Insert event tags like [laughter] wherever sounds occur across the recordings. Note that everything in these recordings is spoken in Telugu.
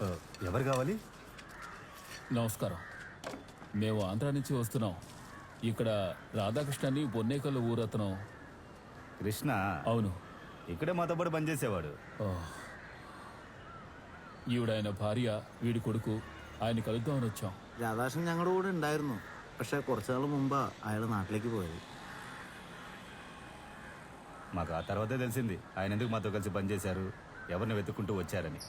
ఆ, ఎవరు కావాలి నమస్కారం మేము ఆంధ్ర నుంచి వస్తున్నాం ఇక్కడ రాధాకృష్ణని పొన్నేకల్ ఊరతను కృష్ణ అవును ఇక్కడే మాతో పాటు పనిచేసేవాడు ఓ. ఈవిడ ఆయన భార్య వీడి కొడుకు ఆయన కలుద్దామని వచ్చాం രാധാകൃഷ്ണൻ ഞങ്ങളുടെ കൂടെ ഉണ്ടായിരുന്നു പക്ഷെ കുറച്ചു നാൾ മുമ്പാ അയാൾ നാട്ടിലേക്ക് പോയത് మాకు ఆ తర్వాతే తెలిసింది ఆయన ఎందుకు మాతో కలిసి పనిచేశారు ఎవరిని వెతుక్కుంటూ వచ్చారని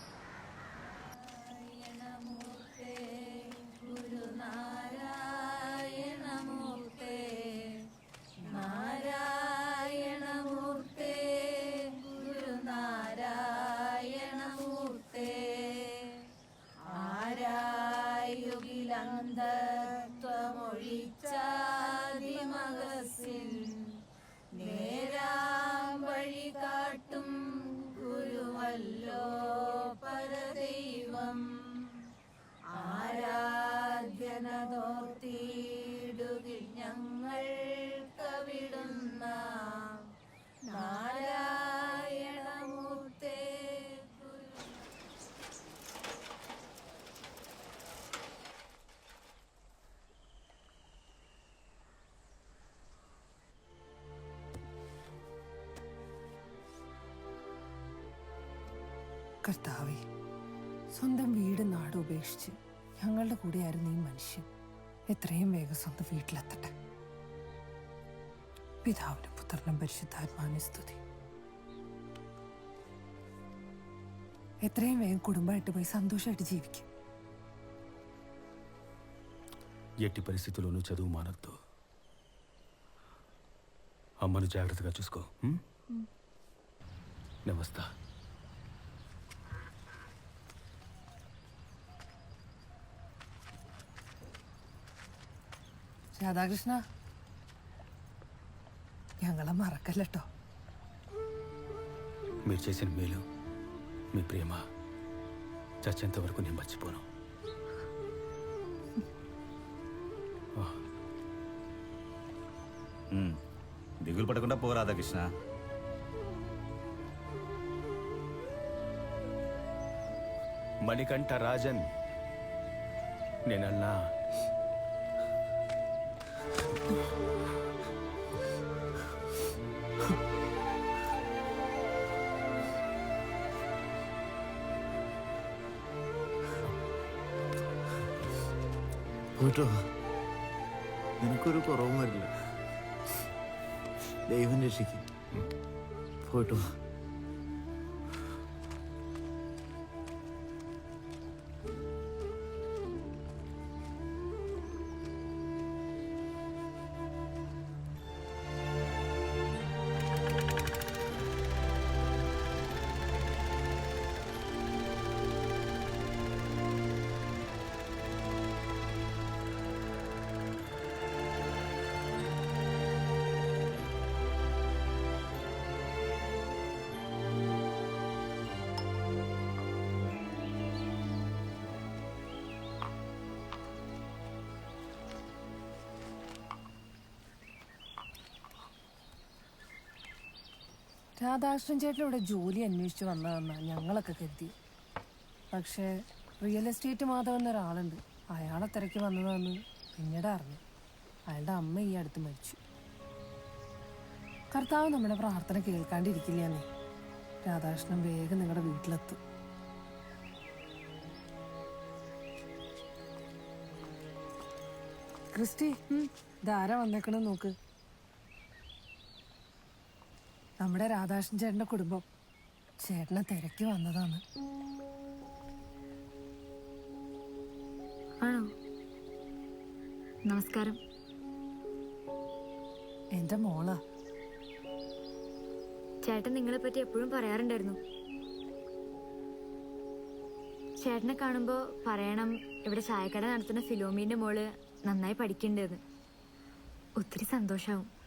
ആരായുകിലന്ധത്വമൊഴിച്ചാതിമകസിൽ കർത്താവെ സ്വന്തം വീട് നാട് ഉപേക്ഷിച്ച് ഞങ്ങളുടെ കൂടെയായിരുന്നു ഈ മനുഷ്യൻ എത്രയും വേഗം സ്വന്തം വീട്ടിലെത്തട്ടെ പിതാവിനും പുത്രനും പരിശുദ്ധാത്മാവിനെ സ്തുതി എത്രയും വേഗം കുടുംബമായിട്ട് പോയി സന്തോഷമായിട്ട് ജീവിക്കും ఎట్టి పరిస్థితుల్లోనూ చదువు మానద్దు అమ్మను జాగ్రత్తగా చూసుకో ఉం? രാധാകൃഷ്ണ ഞങ്ങളെ മറക്കല്ലോ మీరు చేసిన మేలు మీ ప్రేమ చచ్చేంత వరకు నేను మర్చిపోను [laughs] ఉమ్, దిగులు పడకుండా పో రాధాకృష్ణ మణికంఠ రాజన్ నేనన్నా പോയിട്ടോ നിനക്കൊരു കുറവും വരില്ല. ദൈവം രക്ഷിക്കും. പോയിട്ടോ രാധാകൃഷ്ണൻ ചേട്ടൻ ഇവിടെ ജോലി അന്വേഷിച്ചു വന്നതെന്നാണ് ഞങ്ങളൊക്കെ കരുതി. പക്ഷേ റിയൽ എസ്റ്റേറ്റ് മാധവൻ എന്നൊരാളുണ്ട്. അയാളെ തിരക്കി വന്നതെന്ന് പിന്നീട് അറിഞ്ഞു. അയാളുടെ അമ്മ ഈ അടുത്ത് മരിച്ചു. കർത്താവ് നമ്മുടെ പ്രാർത്ഥന കേൾക്കാണ്ടിരിക്കില്ലേ രാധാകൃഷ്ണൻ വേഗം നിങ്ങളുടെ വീട്ടിലെത്തും. ക്രിസ്റ്റി ധാര വന്നേക്കണം നോക്ക്. നമ്മുടെ രാധാകൃഷ്ണൻ ചേട്ടന്റെ കുടുംബം ചേട്ടനെ തിരക്കി വന്നതാണ്. ആണോ? നമസ്കാരം. എന്റെ മോളാ. ചേട്ടൻ നിങ്ങളെ പറ്റി എപ്പോഴും പറയാറുണ്ടായിരുന്നു. ചേട്ടനെ കാണുമ്പോ പറയണം ഇവിടെ ചായക്കട നടത്തുന്ന ഫിലോമീന്റെ മോൾ നന്നായി പഠിക്കണ്ടെന്ന്. ഒത്തിരി സന്തോഷാവും.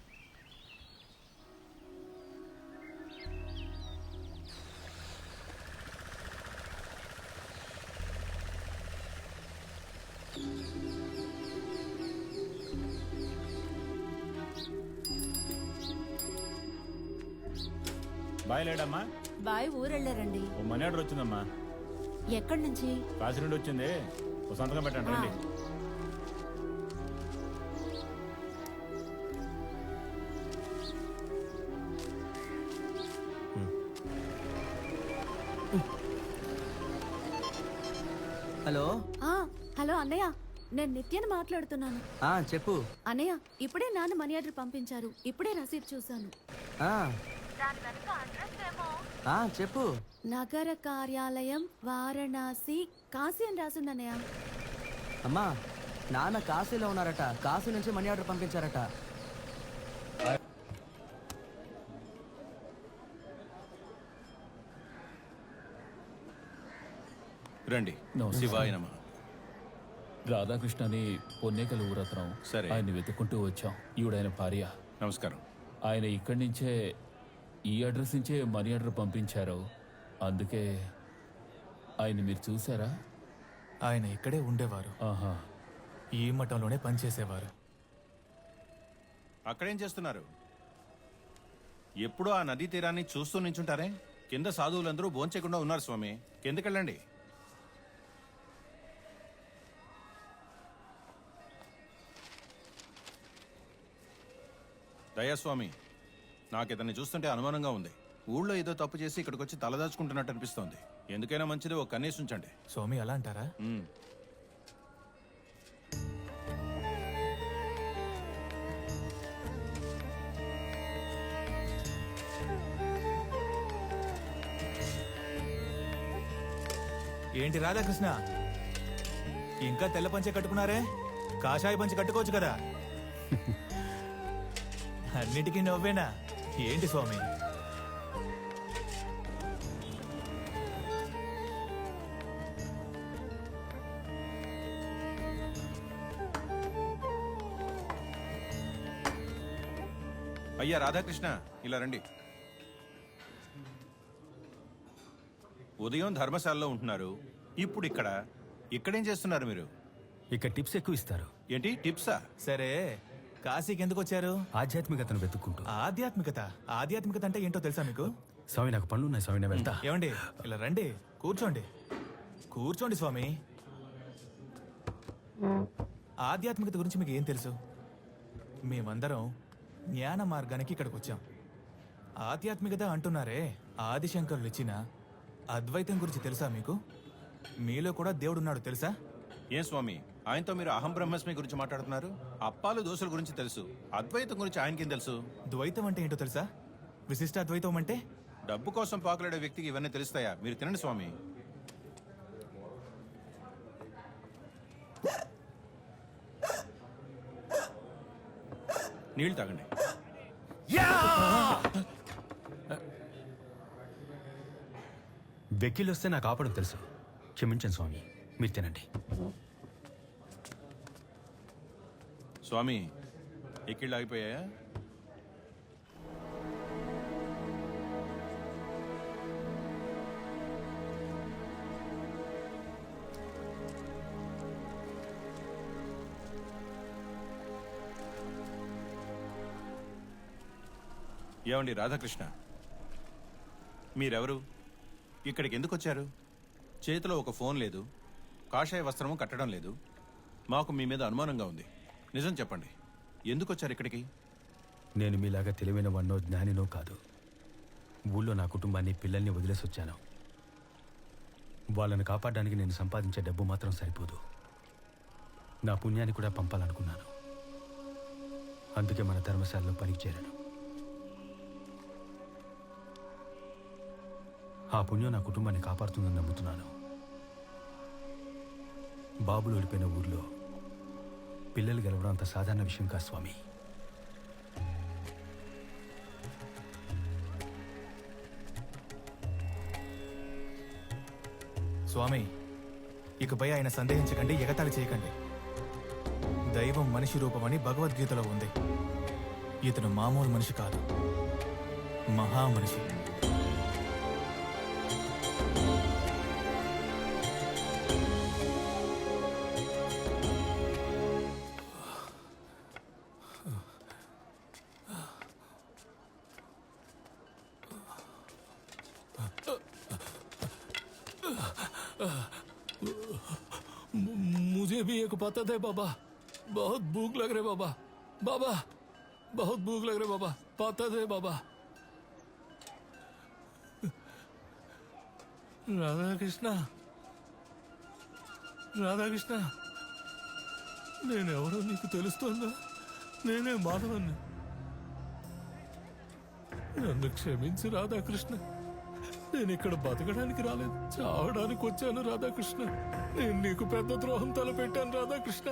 బాయ్ లేడమ్మా బాయ్ ఊరెళ్ళారండి. ఓ మనీ ఆర్డర్ వచ్చిందమ్మా. ఎక్కడి నుంచి? కాశీ నుండి వచ్చింది. ఓ సంతకం పెట్టండి రండి. హలో? ఆ, హలో అన్నయ్య. నేను నిత్యని మాట్లాడుతున్నాను. ఆ, చెప్పు. అన్నయ్య ఇప్పుడే నాన్న మనీ ఆర్డర్ పంపించారు. ఇప్పుడే రసీద్ చూశాను. ఆ. ఆ, చెప్పు. నగర కార్యాలయం వారణాసి కాశీ అని రాసింది అన్నయ్య అమ్మా నాన్న కాశీలో ఉన్నారట. కాశీ నుంచి మనీ ఆర్డర్ పంపించారట. రండి. నమస్తే. శివాయ నమ. రాధాకృష్ణ అని పొన్నేకల ఊరత్నం సరే. ఆయన్ని వెతుక్కుంటూ వచ్చాం. ఈవిడ భార్య. నమస్కారం. ఆయన ఇక్కడి నుంచే ఈ అడ్రస్ నుంచే మనీ ఆర్డర్ పంపించారు. అందుకే ఆయన మీరు చూసారా? ఆయన ఇక్కడే ఉండేవారు. ఆహా. ఈ మఠంలోనే పనిచేసేవారు. అక్కడేం చేస్తున్నారు? ఎప్పుడూ ఆ నదీ తీరాన్ని చూస్తూ నించుంటారే? కింద సాధువులందరూ భోంచేయకుండా ఉన్నారు స్వామి. కిందకెళ్ళండి. దయాస్వామి నాకు ఇతన్ని చూస్తుంటే అనుమానంగా ఉంది. ఊళ్ళో ఏదో తప్పు చేసి ఇక్కడికి వచ్చి తలదాచుకుంటున్నట్టు అనిపిస్తోంది. ఎందుకైనా మంచిది ఒక కన్నీసు ఉంచండి. స్వామి అలా అంటారా. ఏంటి రాధాకృష్ణ? ఇంకా తెల్ల పంచె కట్టుకున్నారే? కాషాయ పంచె కట్టుకోవచ్చు కదా? [laughs] అన్నిటికీ నవ్వేనా? ఏంటి స్వామి? అయ్యా రాధాకృష్ణ ఇలా రండి. ఉదయం ధర్మశాలలో ఉంటున్నారు. ఇప్పుడు ఇక్కడ ఇక్కడేం చేస్తున్నారు మీరు? ఇక టిప్స్ ఎక్కువ ఇస్తారు. ఏంటి టిప్సా? సరే కాశీకి ఎందుకు వచ్చారు ఆధ్యాత్మికతను వెతుక్కుంటూ. ఆధ్యాత్మికత? ఆధ్యాత్మికత అంటే ఏంటో తెలుసా మీకు? స్వామి నాకు పనులు ఉన్నాయి స్వామి నేను వెళ్తా. ఏమండి? ఇలా రండి. కూర్చోండి. కూర్చోండి స్వామి. ఆధ్యాత్మికత గురించి మీకు ఏం తెలుసు? మేమందరం జ్ఞాన మార్గానికి ఇక్కడికి వచ్చాం ఆధ్యాత్మికత అంటున్నారే ఆదిశంకరులు ఇచ్చిన అద్వైతం గురించి తెలుసా మీకు? మీలో కూడా దేవుడున్నాడు తెలుసా? ఏం స్వామి? ఆయనతో మీరు అహం బ్రహ్మస్మి గురించి మాట్లాడుతున్నారు? అప్పాలు దోశల గురించి తెలుసు. అద్వైతం గురించి ఆయనకేం తెలుసు? ద్వైతం అంటే ఏంటో తెలుసా? విశిష్ట అద్వైతం అంటే? డబ్బు కోసం పాకులాడే వ్యక్తికి ఇవన్నీ తెలుస్తాయా? మీరు తినండి స్వామి. నీళ్ళు తాగండి. వెక్కిలు వస్తే నాకు ఆపడం తెలుసు. క్షమించండి స్వామి. మీరు తినండి. స్వామి ఎక్కిళ్ళు ఆగిపోయాయా? ఏమండి రాధాకృష్ణ? మీరెవరు? ఇక్కడికి ఎందుకు వచ్చారు చేతిలో ఒక ఫోన్ లేదు కాషాయ వస్త్రము కట్టడం లేదు. మాకు మీ మీద అనుమానంగా ఉంది. నిజం చెప్పండి. ఎందుకు వచ్చారు ఇక్కడికి? నేను మీలాగా తెలివైన వన్నో జ్ఞానినో కాదు. ఊళ్ళో నా కుటుంబాన్ని పిల్లల్ని వదిలేసి వచ్చాను వాళ్ళని కాపాడడానికి నేను సంపాదించే డబ్బు మాత్రం సరిపోదు. నా పుణ్యాన్ని కూడా పంపాలనుకున్నాను. అందుకే మన ధర్మశాలలో పనికి చేరాను. ఆ పుణ్యం నా కుటుంబాన్ని కాపాడుతుందని నమ్ముతున్నాను. బాబులు ఓడిపోయిన ఊర్లో పిల్లలు గెలవడం అంత సాధారణ విషయం కాదు స్వామి. స్వామి ఇకపై ఆయన సందేహించకండి ఎగతాళి చేయకండి. దైవం మనిషి రూపమని భగవద్గీతలో ఉంది. ఇతను మామూలు మనిషి కాదు. మహా भी एक पता दे बाबा बहुत भूख लग रहे बाबा बाबा बहुत भूख लग रहे बाबा पता दे बाबा राधा कृष्ण రాధాకృష్ణ నేనెవరో నీకు తెలుస్తోందా నేనే మాధవన్ని నన్ను క్షమించు రాధాకృష్ణ నేను ఇక్కడ బతకడానికి రాలేదు చావడానికి వచ్చాను రాధాకృష్ణ నేను నీకు పెద్ద ద్రోహం తలపెట్టాను రాధాకృష్ణ.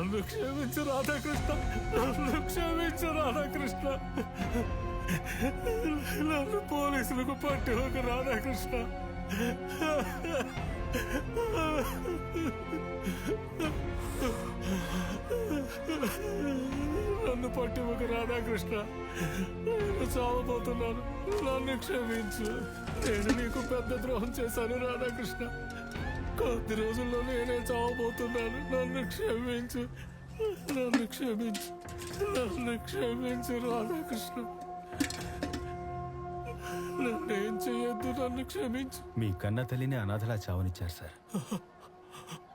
నన్ను క్షమించు రాధాకృష్ణ. నన్ను క్షమించు రాధాకృష్ణ. నన్ను పోలీసులకు పట్టి ఒక రాధాకృష్ణ. నన్ను పట్టి ఒక రాధాకృష్ణ. నేను చావబోతున్నాను. నన్ను క్షమించు. నేను నీకు పెద్ద ద్రోహం చేశాను రాధాకృష్ణ. కొద్ది రోజుల్లో నేనే చావబోతున్నాను. నన్ను క్షమించు. నన్ను క్షమించు. నన్ను క్షమించు రాధాకృష్ణ. నన్నేం చేయొద్దు నన్ను క్షమించు. మీ కన్న తల్లిని అనాథలా చావనిచ్చారు సార్.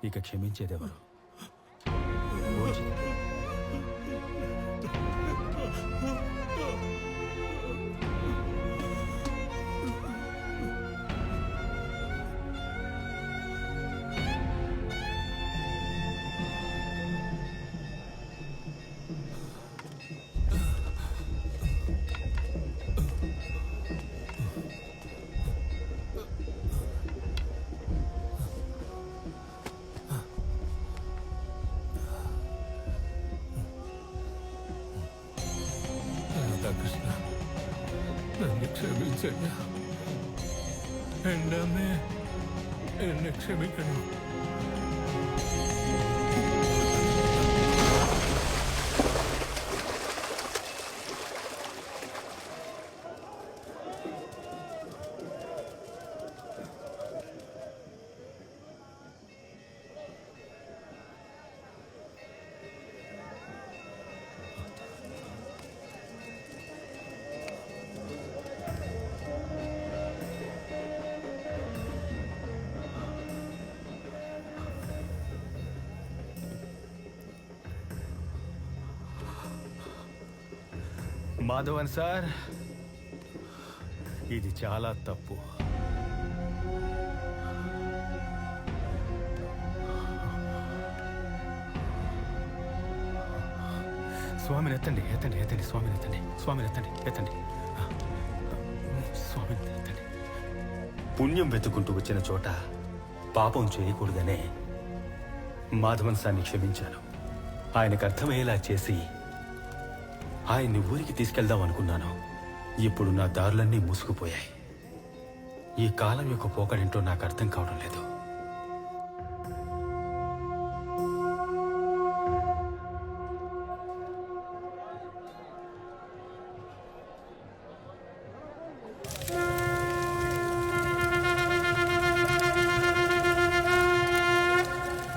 ఇక క్షమించేదెవరు? నన్ను క్షమించండి ఎండమే ఎన్ని క్షమించండి మాధవన్ సార్ ఇది చాలా తప్పు. స్వామిని ఎత్తండి ఎత్తండి ఎత్తండి స్వామిని ఎత్తండి స్వామిని ఎత్తండి ఎత్తండి. స్వామిని ఎత్తండి. పుణ్యం వెతుకుంటూ వచ్చిన చోట పాపం చేయకూడదనే మాధవన్ సార్ని క్షమించాను. ఆయనకు అర్థమయ్యేలా చేసి ఆయన్ని ఊరికి తీసుకెళ్దాం అనుకున్నాను. ఇప్పుడు నా దారులన్నీ మూసుకుపోయాయి. ఈ కాలం యొక్క పోకడేంటో నాకు అర్థం కావడం లేదు.